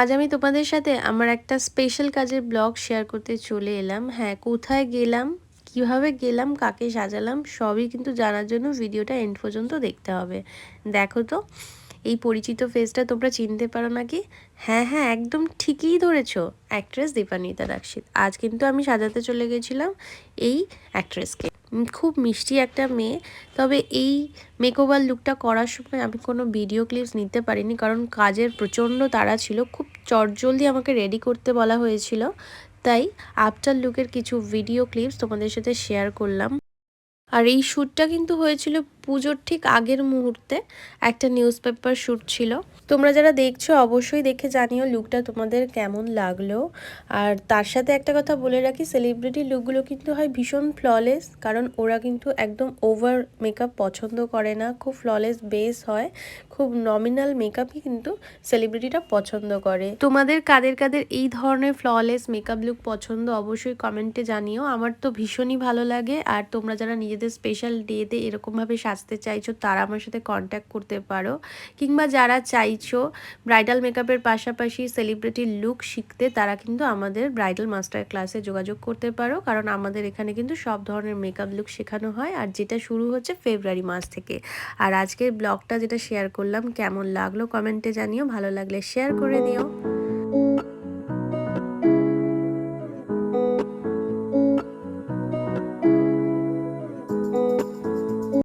আজ আমি তোমাদের সাথে আমার একটা স্পেশাল কাজের ব্লগ শেয়ার করতে চলে এলাম। হ্যাঁ কোথায় গেলাম, কীভাবে গেলাম, কাকে সাজালাম, সবই কিন্তু জানার জন্য ভিডিওটা এন্ড পর্যন্ত দেখতে হবে। দেখো তো, এই পরিচিত ফেসটা তোমরা চিনতে পারো নাকি? হ্যাঁ হ্যাঁ একদম ঠিকই ধরেছো অ্যাক্ট্রেস দীপান্বিতা দাক্ষিত আজ কিন্তু আমি সাজাতে চলে গেছিলাম এই অ্যাক্ট্রেসকে খুব মিষ্টি একটা মেয়ে। তবে এই মেকওভার লুকটা করার সময় আমি কোনো ভিডিও ক্লিপস নিতে পারিনি, কারণ কাজের প্রচণ্ড তারা ছিল। খুব চটজলদি আমাকে রেডি করতে বলা হয়েছিল। তাই আফটার লুকের কিছু ভিডিও ক্লিপস তোমাদের সাথে শেয়ার করলাম। আর এই শ্যুটটা কিন্তু হয়েছিল পুজোর ঠিক আগের মুহূর্তে একটা নিউজ পেপার শ্যুট ছিল। তোমরা যারা দেখছ অবশ্যই দেখে জানিও লুকটা তোমাদের কেমন লাগল। আর তার সাথে একটা কথা বলে রাখি সেলিব্রিটি লুকগুলো কিন্তু হয় ভীষণ ফ্ললেস কারণ ওরা কিন্তু একদম ওভার মেকআপ পছন্দ করে না। খুব ফ্ললেস বেস হয়, খুব নমিনাল মেকআপই কিন্তু সেলিব্রিটিটা পছন্দ করে। তোমাদের কাদের কাদের এই ধরনের ফ্ললেস মেকআপ লুক পছন্দ অবশ্যই কমেন্টে জানিও। আমার তো ভীষণই ভালো লাগে, আর তোমরা যারা নিজেদের স্পেশাল ডেতে এরকমভাবে সাজতে চাইছো, তারা আমার সাথে কন্ট্যাক্ট করতে পারো। কিংবা যারা চাইছো ব্রাইডাল মেকআপের পাশাপাশি সেলিব্রিটির লুক শিখতে, তারা কিন্তু আমাদের ব্রাইডাল মাস্টার ক্লাসে যোগাযোগ করতে পারো। কারণ আমাদের এখানে কিন্তু সব ধরনের মেকআপ লুক শেখানো হয়। আর যেটা শুরু হচ্ছে ফেব্রুয়ারি মাস থেকে। আর আজকের ব্লগটা যেটা শেয়ার করলাম, কেমন লাগল কমেন্টে জানিও। ভালো লাগলে শেয়ার করে দিও।